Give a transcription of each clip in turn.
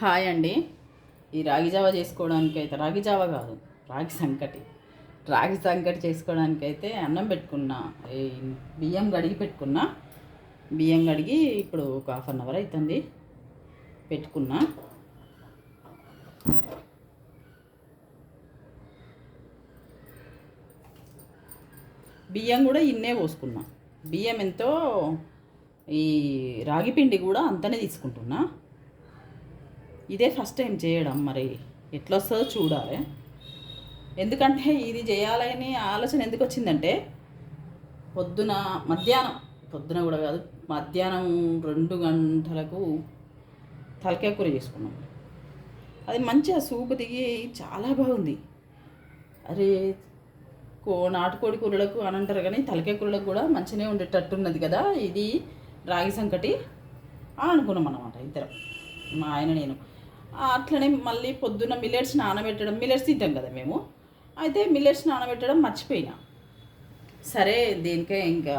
Hi అండి. ఈ రాగి జావ చేసుకోవడానికి అయితే రాగి జావ కాదు రాగి సంకటి. రాగి సంకటి చేసుకోవడానికి అయితే అన్నం పెట్టుకున్నా ఈ బియ్యం కడిగి పెట్టుకున్నా బియ్యం కడిగి ఇప్పుడు ఒక హాఫ్ అన్ అవర్ అవుతుంది పెట్టుకున్నా. బియ్యం కూడా ఇన్నే పోసుకున్నా. బియ్యం ఎంతో ఈ రాగి పిండి కూడా అంతనే తీసుకుంటున్నా. ఇదే ఫస్ట్ టైం చేయడం మరి. ఎట్లా వస్తుందో చూడాలి. ఎందుకంటే ఇది చేయాలని ఆలోచన ఎందుకు వచ్చిందంటే పొద్దున మధ్యాహ్నం పొద్దున కూడా కాదు మధ్యాహ్నం రెండు గంటలకు తలకాయ కూర చేసుకున్నాం. అది మంచిగా సూపు దిగి చాలా బాగుంది. అరే కో నాటుకోడి కూరలకు అని అంటారు కానీ తలకాయ కూరలకు కూడా మంచిగానే ఉండేటట్టు ఉన్నది కదా. ఇది రాగి సంకటి అనుకున్నాం అనమాట ఇద్దరం. మా ఆయన నేను. అట్లనే మళ్ళీ పొద్దున్న మిల్లెట్స్ నానబెట్టడం మిల్లెట్స్ తింటాం కదా మేము. అయితే మిల్లెట్స్ నానబెట్టడం మర్చిపోయినా. సరే దీనికే ఇంకా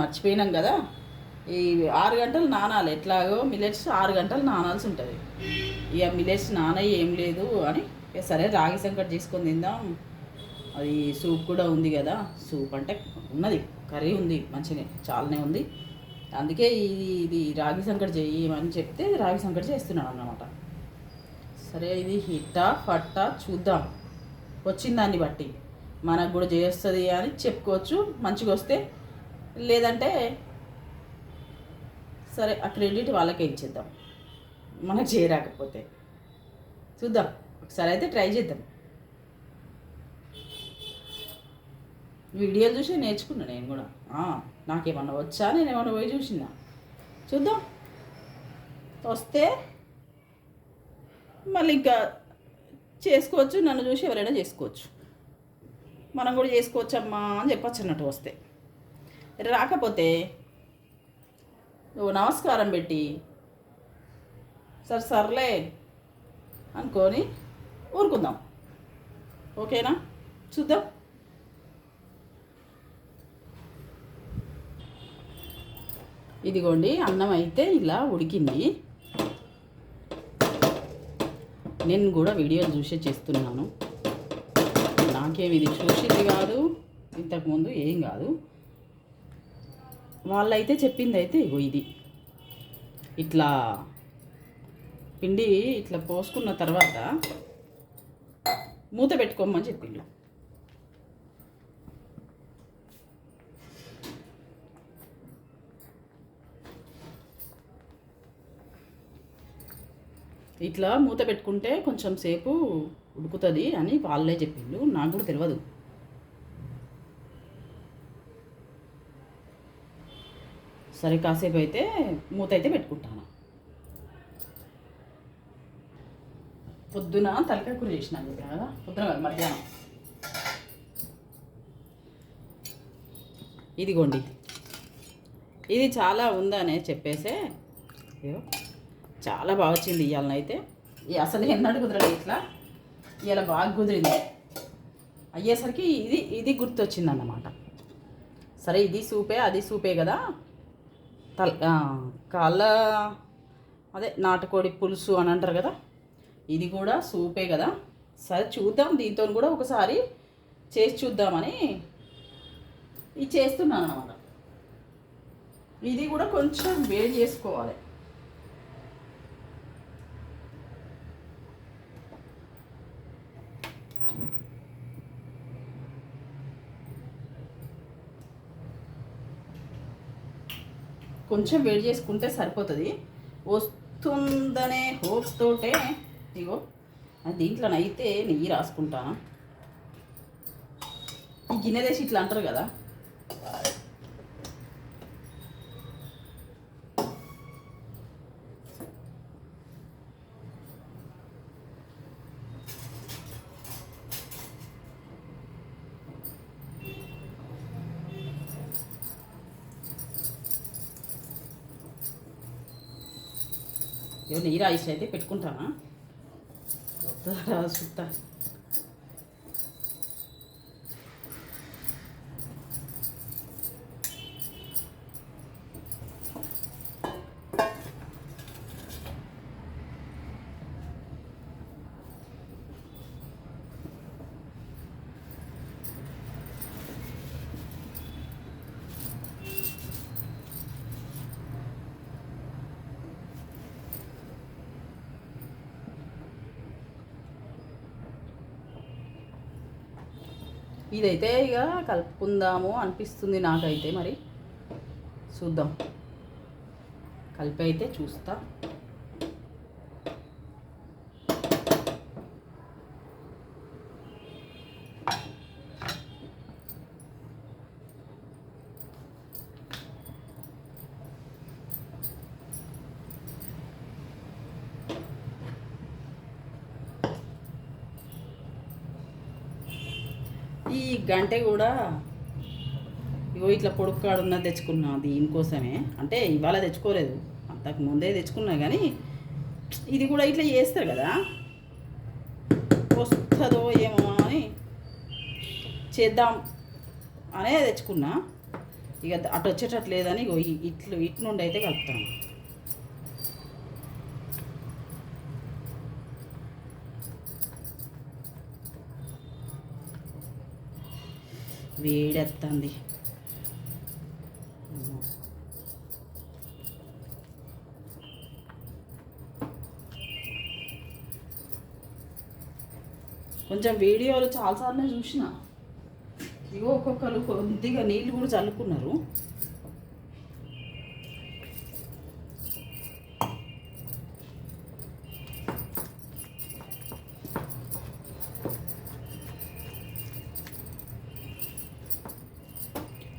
మర్చిపోయినాం కదా. ఈ ఆరు గంటలు నానాలి. ఎట్లాగో మిల్లెట్స్ ఆరు గంటలు నానాల్సి ఉంటుంది. ఇక మిల్లెట్స్ నాన ఏం లేదు అని ఇక సరే రాగి సంకటి చేసుకొని తిందాం. అది సూప్ కూడా ఉంది కదా. సూప్ అంటే ఉన్నది. కర్రీ ఉంది మంచిగా చాలానే ఉంది. అందుకే ఇది ఇది రాగి సంకటి చేయమని చెప్తే రాగి సంకటి చేస్తున్నాను అన్నమాట. సరే ఇది హిట్టా ఫట్టా చూద్దాం. వచ్చిన దాన్ని బట్టి. మనకు కూడా చేస్తుంది అని చెప్పుకోవచ్చు మంచిగా వస్తే లేదంటే సరే ఆ క్రెడిట్ వాళ్ళకే ఇచ్చేద్దాం. మనకు చేయరాకపోతే. చూద్దాం. ఒకసారి అయితే ట్రై చేద్దాం. వీడియోలు చూసి నేర్చుకున్నా నేను కూడా. నాకేమన్నా వచ్చా? నేను ఏమన్నా పోయి చూసినా. చూద్దాం. వస్తే మళ్ళీ ఇంకా చేసుకోవచ్చు నన్ను చూసి ఎవరైనా చేసుకోవచ్చు. మనం కూడా చేసుకోవచ్చమ్మా అని చెప్పచ్చు అన్నట్టు వస్తే. రాకపోతే నువ్వు నమస్కారం పెట్టి సరే సర్లే అనుకొని ఊరుకుందాం. ఓకేనా? చూద్దాం. ఇదిగోండి అన్నం అయితే ఇలా ఉడికింది. నేను కూడా వీడియోలు చూసే చేస్తున్నాను. నాకేమి ఇది చూసింది కాదు ఇంతకుముందు ఏం కాదు. వాళ్ళైతే చెప్పింది అయితే ఇగో ఇది. ఇట్లా పిండి ఇట్లా పోసుకున్న తర్వాత మూత పెట్టుకోమని చెప్పిండు ఇట్లా మూత పెట్టుకుంటే కొంచెం సేపు ఉడుకుతుంది అని వాళ్ళే చెప్పిండు నాకు కూడా తెలియదు సరే కాసేపు అయితే మూత అయితే పెట్టుకుంటాను. పొద్దున తలకాయ కూర చేసినాను చెప్పిన కదా పొద్దున కాదు, మధ్యాహ్నం? ఇదిగోండి. ఇది చాలా ఉందనే చెప్పేసే చాలా బాగా వచ్చింది ఇవాళ అయితే. అసలు ఎన్నడు కుదరదు ఇట్లా. ఇవాళ బాగా కుదిరింది. అయ్యేసరికి ఇది ఇది గుర్తొచ్చింది అన్నమాట సరే ఇది సూపే అది సూపే కదా. తల కాళ్ళ అదే నాటుకోడి పులుసు అని అంటారు కదా. ఇది కూడా సూపే కదా. సరే చూద్దాం. దీంతో కూడా ఒకసారి చేసి చూద్దామని ఇది చేస్తున్నాను అన్నమాట ఇది కూడా కొంచెం వేడి చేసుకోవాలి. కొంచెం వేడి చేసుకుంటే సరిపోతుంది. వస్తుందనే హోప్ తోటే ఇగో దీంట్లోనైతే నెయ్యి రాసుకుంటాను ఈ గిన్నె తెచ్చి ఇట్లా అంటారు కదా నెయ్యి రాయిస్ అయితే పెట్టుకుంటామా వద్దా చూస్తా ఇదైతే ఇక కలుపుకుందాము అనిపిస్తుంది నాకైతే మరి. చూద్దాం. కలిపి అయితే చూస్తా ఈ గంటే కూడా ఇగో ఇట్లా పొడుపు ఉన్నది తెచ్చుకున్నా దీనికోసమే అంటే ఇవాళ తెచ్చుకోలేదు. అంతకు ముందే తెచ్చుకున్నా కానీ ఇది కూడా ఇట్లా చేస్తారు కదా. వస్తుందో ఏమో అని చేద్దాం అనే తెచ్చుకున్నా. ఇక అటు వచ్చేటట్టు లేదని ఇగో ఇట్లు ఇటు నుండి అయితే కలుపుతాను. వేడెత్తంది. కొంచెం వీడియోలు చాలాసార్లు చూసిన. ఇగో ఒక్కొక్కరు కొద్దిగా నీళ్ళు కూడా చల్లుకున్నారు.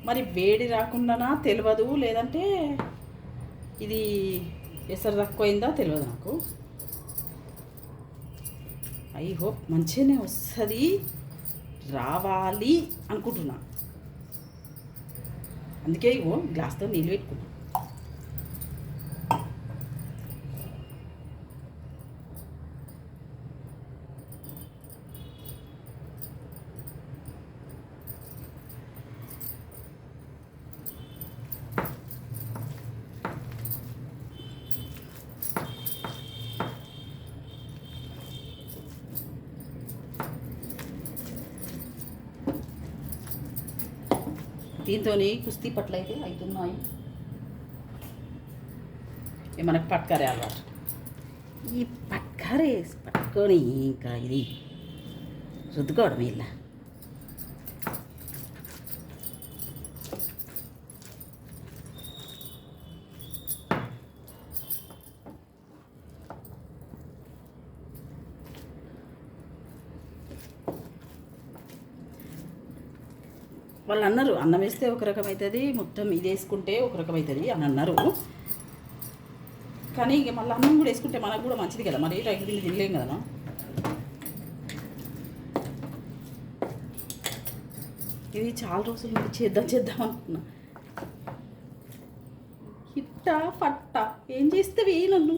మరి వేడి రాకుండానా తెలియదు లేదంటే ఇది ఎసరు తక్కువైందా తెలియదు నాకు. ఐ హోప్ మంచిగానే వస్తుంది రావాలి అనుకుంటున్నా. అందుకే ఇగో గ్లాస్తో నీళ్ళు పెట్టుకున్నాను దీంతో కుస్తీ పట్లు అయితే అవుతున్నాయి మనకు పట్కారే అలవాటు. ఈ పట్కారే పట్టుకొని ఇంకా ఇది రుద్దుకోవడం ఇలా. వాళ్ళు అన్నారు అన్నం వేస్తే ఒక రకం అవుతుంది మొత్తం ఇది వేసుకుంటే ఒక రకం అవుతుంది అని అన్నారు. కానీ ఇక మళ్ళీ అన్నం కూడా వేసుకుంటే మనకు కూడా మంచిది కదా మరి రైతు బిల్లు తినలేం కదా ఇది చాలా రోజుల నుండి చేద్దాం చేద్దాం అనుకున్నా. హిట్ట పట్ట ఏం చేస్తే నన్ను?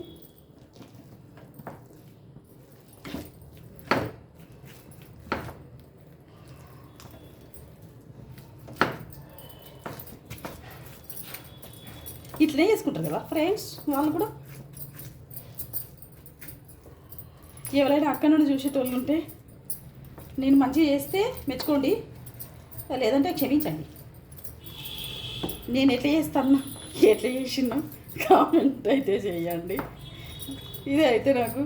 ఇట్లనే చేసుకుంటారు కదా ఫ్రెండ్స్ వాళ్ళు కూడా. ఎవరైనా అక్కడ నుండి చూసేటోళ్ళు ఉంటే నేను మంచిగా చేస్తే మెచ్చుకోండి లేదంటే క్షమించండి. నేను ఎట్లా చేస్తాను ఎట్లా చేసినా కామెంట్ అయితే చేయండి. ఇది అయితే నాకు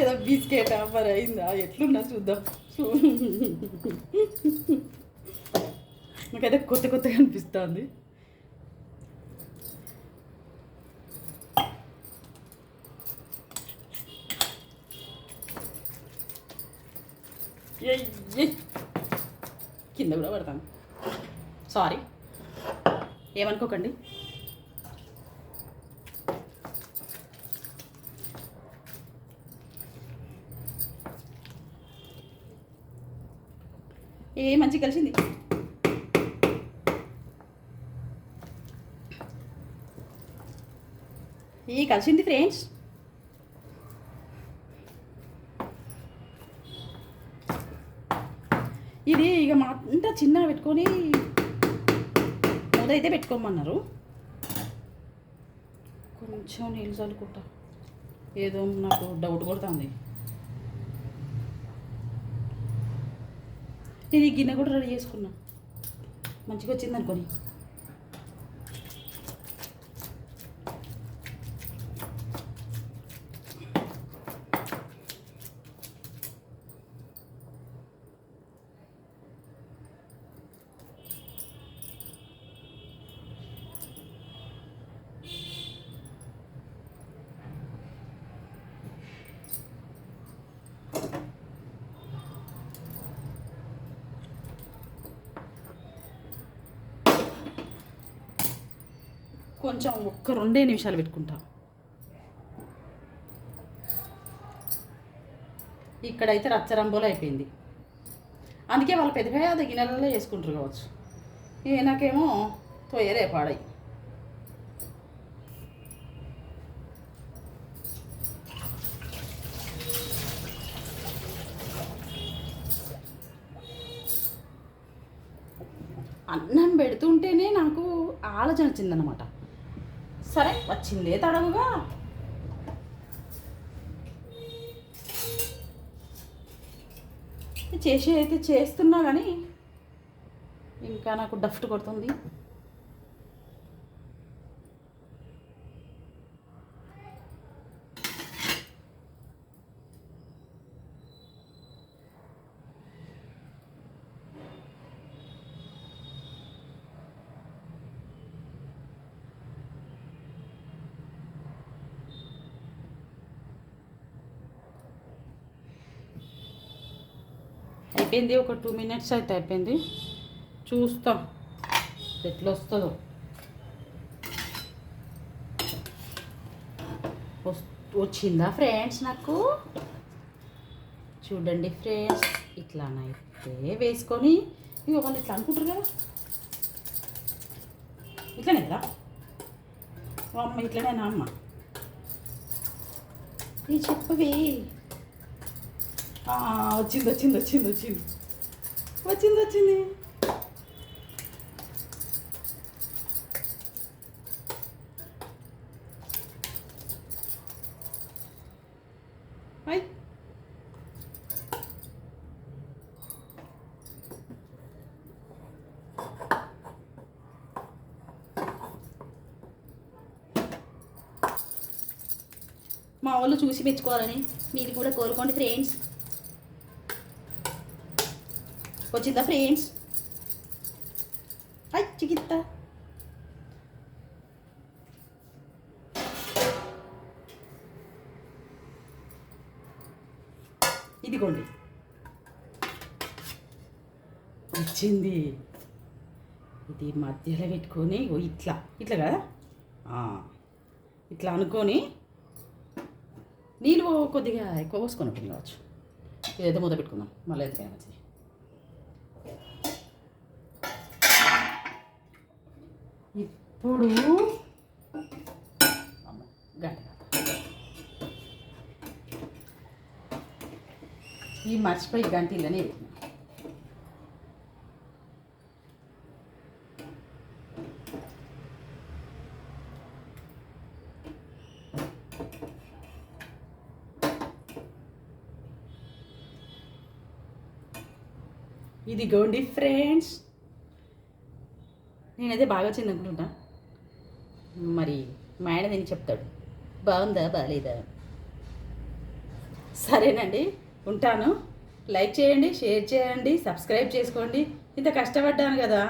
ఏదో బిస్కెట్ ఆఫర్ అయిందా? ఎట్లున్నా చూద్దాం. నాకైతే కొత్త కొత్తగా అనిపిస్తుంది. కింద కూడా పడతాను. సారీ ఏమనుకోకండి. ఏ మంచి కలిసింది. ఈ కలిసింది ఫ్రెండ్స్ ఇది ఇక మా అంతా చిన్న పెట్టుకొని మొదైతే పెట్టుకోమన్నారు. కొంచెం నీళ్ళు చల్లుకుంటా. ఏదో నాకు డౌట్ కొడుతుంది. నేను ఈ గిన్నె కూడా రెడీ చేసుకున్నా. మంచిగా వచ్చింది అనుకోని కొంచెం ఒక్క రెండే నిమిషాలు పెట్టుకుంటా. ఇక్కడైతే రచ్చరంబోలు అయిపోయింది. అందుకే వాళ్ళు పెద్ద పెద్ద గిన్నెలలో చేసుకుంటారు కావచ్చు. ఇక నాకేమో తొయ్యరే పాడాయి అన్నం పెడుతుంటేనే నాకు ఆలోచన వచ్చిందనమాట సరే వచ్చిందే తడవుగా. చేసి అయితే చేస్తున్నా కానీ ఇంకా నాకు డఫ్ట్ కొడుతుంది. అయిపోయింది. ఒక టూ మినిట్స్ అయితే అయిపోయింది. చూస్తాం. ఎట్లా వస్తుందో. వచ్చిందా ఫ్రెండ్స్ నాకు? చూడండి ఫ్రెండ్స్ ఇట్లానైతే వేసుకొని ఇక వాళ్ళు ఇట్లా అనుకుంటారు కదా. ఇట్లనే కదా? ఓ అమ్మ ఇట్లనేనా అమ్మ? ఈ చెప్పవి వచ్చింది వచ్చింది వచ్చింది వచ్చింది. వచ్చింది వచ్చింది. మా వాళ్ళు చూసి మెచ్చుకోవాలని మీరు కూడా కోరుకోండి ఫ్రెండ్స్ వచ్చిందా ఫ్రెండ్స్ అయ్ చికిత్త ఇదిగోండి. వచ్చింది. ఇది మధ్యలో పెట్టుకొని ఓ ఇట్లా. ఇట్లా కదా? ఇట్లా అనుకొని నీళ్ళు కొద్దిగా ఎక్కువ పోసుకొని ఉంటుంది కావచ్చు ఇదైతే మూత పెట్టుకుందాం. మళ్ళీ అయితే మంచిది ఇప్పుడు గంట ఈ మర్చిపోయి గంట ఇల్లనే పెట్టిన. ఇదిగోండి ఫ్రెండ్స్ నేనైతే బాగా వచ్చింది అనుకుంటా మరి మా ఆయన నేను చెప్తాడు. బాగుందా బాగాలేదా సరేనండి ఉంటాను. లైక్ చేయండి షేర్ చేయండి సబ్స్క్రైబ్ చేసుకోండి. ఇంత కష్టపడ్డాను కదా.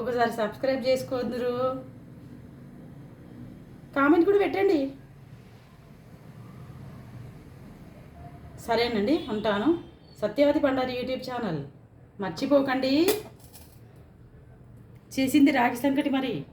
ఒకసారి సబ్స్క్రైబ్ చేసుకోందురు. కామెంట్ కూడా పెట్టండి. సరేనండి ఉంటాను. Satyavathi Pandari YouTube channel. మర్చిపోకండి. చేసింది రాగి సంకటి మరి.